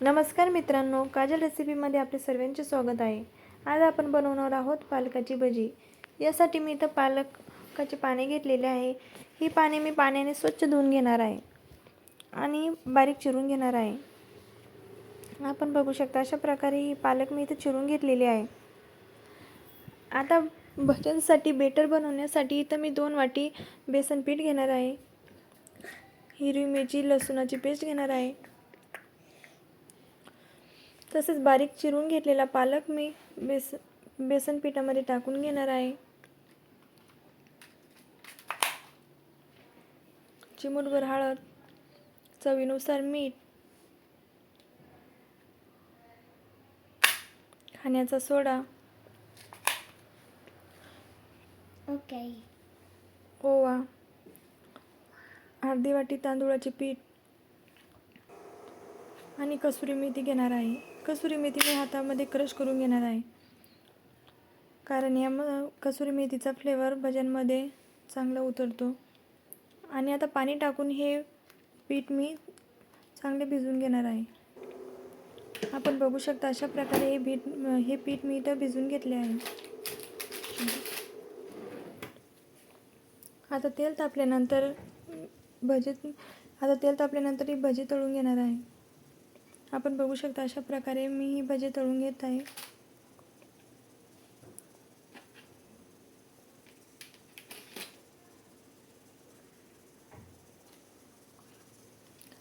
नमस्कार मित्रांनो काजल रेसिपीमध्ये आपले सर्वांचे स्वागत आहे. आज आपण बनवणार आहोत पालकाची भजी. यासाठी मी इथं पालकाचे पाने घेतलेले आहे. ही पाने मी पाण्याने स्वच्छ धुवून घेणार आहे आणि बारीक चिरून घेणार आहे. आपण बघू शकता अशा प्रकारे ही पालक मी इथं चिरून घेतलेली आहे. आता भजनसाठी बेटर बनवण्यासाठी इथं मी दोन वाटी बेसन पीठ घेणार आहे. हिरवी मिरची लसूणाची पेस्ट घेणार आहे. तसेच बारीक चिरून घेतलेला पालक मी बेस बेसन पिठामध्ये टाकून घेणार आहे. चिमूटभर हळद चवीनुसार मीठ खाण्याचा सोडा. ओके. ओवा अर्धी वाटी तांदूळाचे पीठ आणि कसुरी मेथी घेणार आहे. कसुरी मेथी मी हातामध्ये क्रश करून घेणार आहे. कारण या कसुरी मेथीचा फ्लेवर भज्यांमध्ये चांगला उतरतो. आणि आता पाणी टाकून हे पीठ मी चांगले भिजवून घेणार आहे. आपण बघू शकता अशा प्रकारे हे पीठ हे पीठ मी इथं भिजवून घेतले आहे. आता तेल तापल्यानंतर भजी आता तेल तापल्यानंतर ही भजी तळून घेणार आहे. आपण बघू शकता अशा प्रकारे मी ही भजी तळून घेत आहे.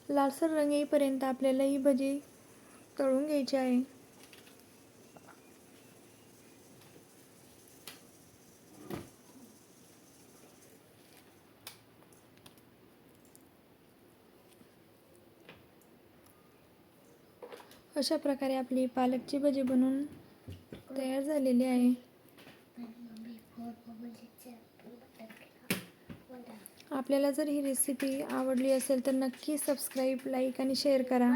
लालसर रंग येईपर्यंत आपल्याला ही भजी तळून घ्यायची आहे. अशा प्रकारे आपली पालकची भजी बनवून तयार झालेली आहे. आपल्याला जर ही रेसिपी आवडली असेल तर नक्की सबस्क्राईब लाईक आणि शेअर करा.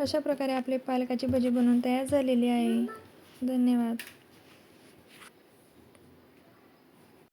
अशा प्रकारे आपले पालकाची भजी बनवून तयार झालेली आहे. धन्यवाद.